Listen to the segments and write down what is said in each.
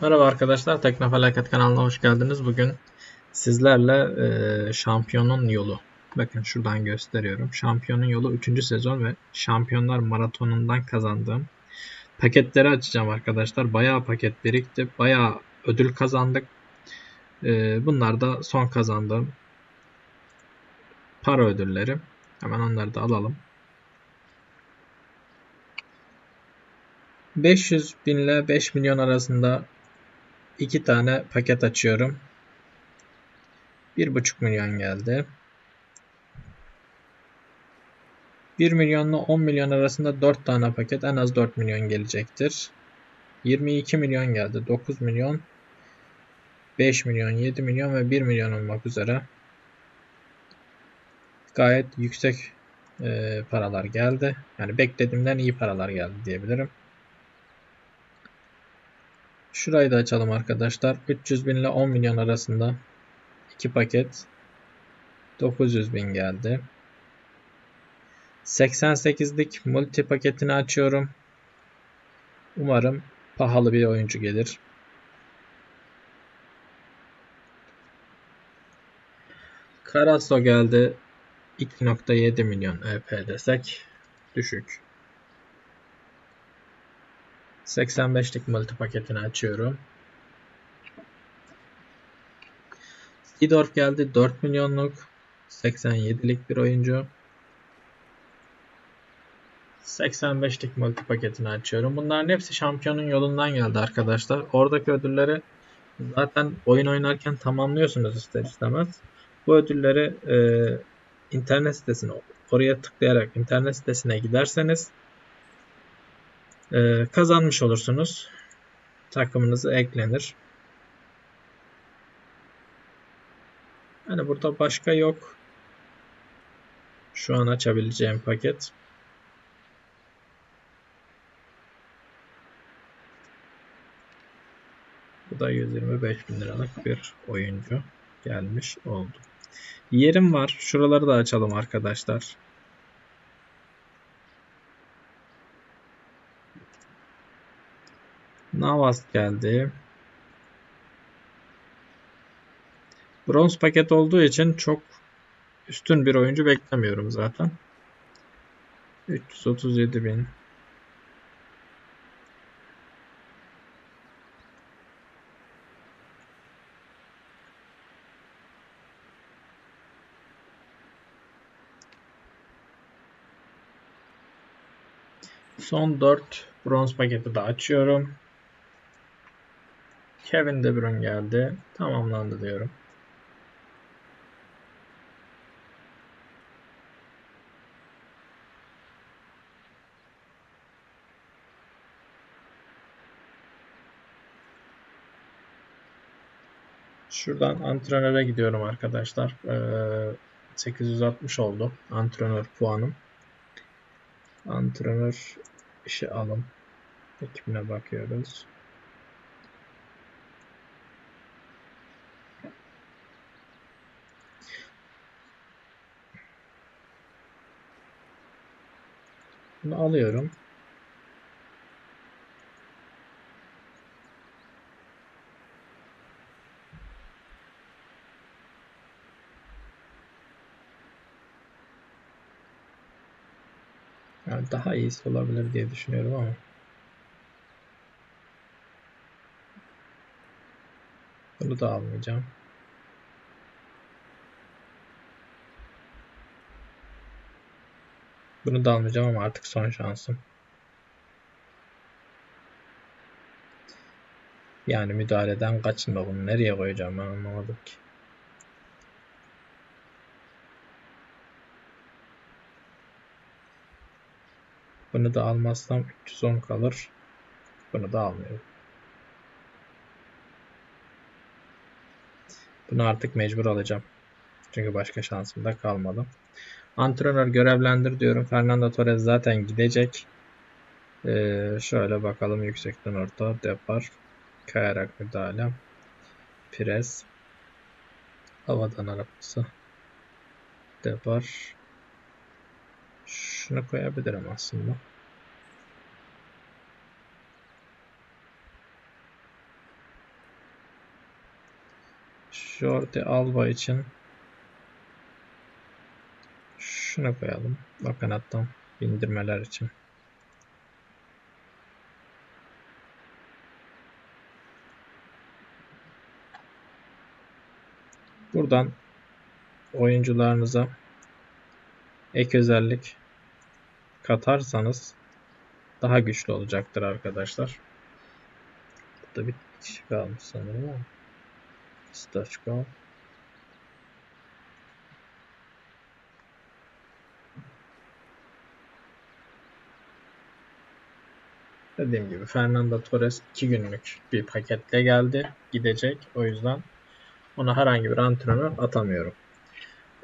Merhaba arkadaşlar, Teknofelaket kanalına hoş geldiniz. Bugün sizlerle e, Şampiyonun Yolu, bakın şuradan gösteriyorum. Şampiyonun Yolu 3. sezon ve Şampiyonlar Maratonu'ndan kazandığım paketleri açacağım arkadaşlar. Bayağı paket birikti, bayağı ödül kazandık. E, bunlar da son kazandığım para ödülleri. Hemen onları da alalım. 500 bin ile 5 milyon arasında iki tane paket açıyorum. 1,5 milyon geldi. 1 milyonla 10 milyon arasında 4 tane paket en az 4 milyon gelecektir. 22 milyon geldi. 9 milyon, 5 milyon, 7 milyon ve 1 milyon olmak üzere. Gayet yüksek e, paralar geldi. Yani beklediğimden iyi paralar geldi diyebilirim. Şurayı da açalım arkadaşlar. 300 bin ile 10 milyon arasında 2 paket 900 bin geldi. 88'lik multi paketini açıyorum. Umarım pahalı bir oyuncu gelir. Karaso geldi. 2.7 milyon EP desek düşük. 85'lik multi paketini açıyorum. Sidorf geldi 4 milyonluk 87'lik bir oyuncu. 85'lik multi paketini açıyorum. Bunların hepsi şampiyonun yolundan geldi arkadaşlar. Oradaki ödülleri zaten oyun oynarken tamamlıyorsunuz ister istemez. Bu ödülleri e, internet sitesine oraya tıklayarak internet sitesine giderseniz e, kazanmış olursunuz. Takımınıza eklenir. Hani burada başka yok. Şu an açabileceğim paket. Bu da 125 bin liralık bir oyuncu gelmiş oldu. Yerim var. Şuraları da açalım arkadaşlar. Navas geldi. Bronz paket olduğu için çok üstün bir oyuncu beklemiyorum zaten. 337 bin. Son 4 bronz paketi de açıyorum. Kevin De Bruyne geldi. Tamamlandı diyorum. Şuradan antrenöre gidiyorum arkadaşlar. Ee, 860 oldu antrenör puanım. Antrenör işe alım ekibine bakıyoruz. Bunu alıyorum. Yani daha iyisi olabilir diye düşünüyorum ama. Bunu da almayacağım. Bunu da almayacağım ama artık son şansım. Yani müdahaleden kaçınma bunu. Nereye koyacağım ben anlamadım ki. Bunu da almazsam 310 kalır. Bunu da almıyorum. Bunu artık mecbur alacağım. Çünkü başka şansım da kalmadı. Antrenör görevlendir diyorum. Fernando Torres zaten gidecek. Ee, şöyle bakalım yüksekten orta depar. Kayarak müdahale. Pres. Havadan arabası. Depar. Şunu koyabilirim aslında. Jordi Alba için şunu koyalım. O kanattan bindirmeler için. Buradan oyuncularınıza ek özellik katarsanız daha güçlü olacaktır arkadaşlar. Burada bir kişi kalmış sanırım ama. Dediğim gibi Fernando Torres 2 günlük bir paketle geldi. Gidecek. O yüzden ona herhangi bir antrenör atamıyorum.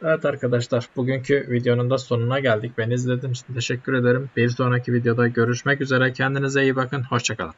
Evet arkadaşlar bugünkü videonun da sonuna geldik. Beni izlediğiniz için teşekkür ederim. Bir sonraki videoda görüşmek üzere. Kendinize iyi bakın. Hoşçakalın.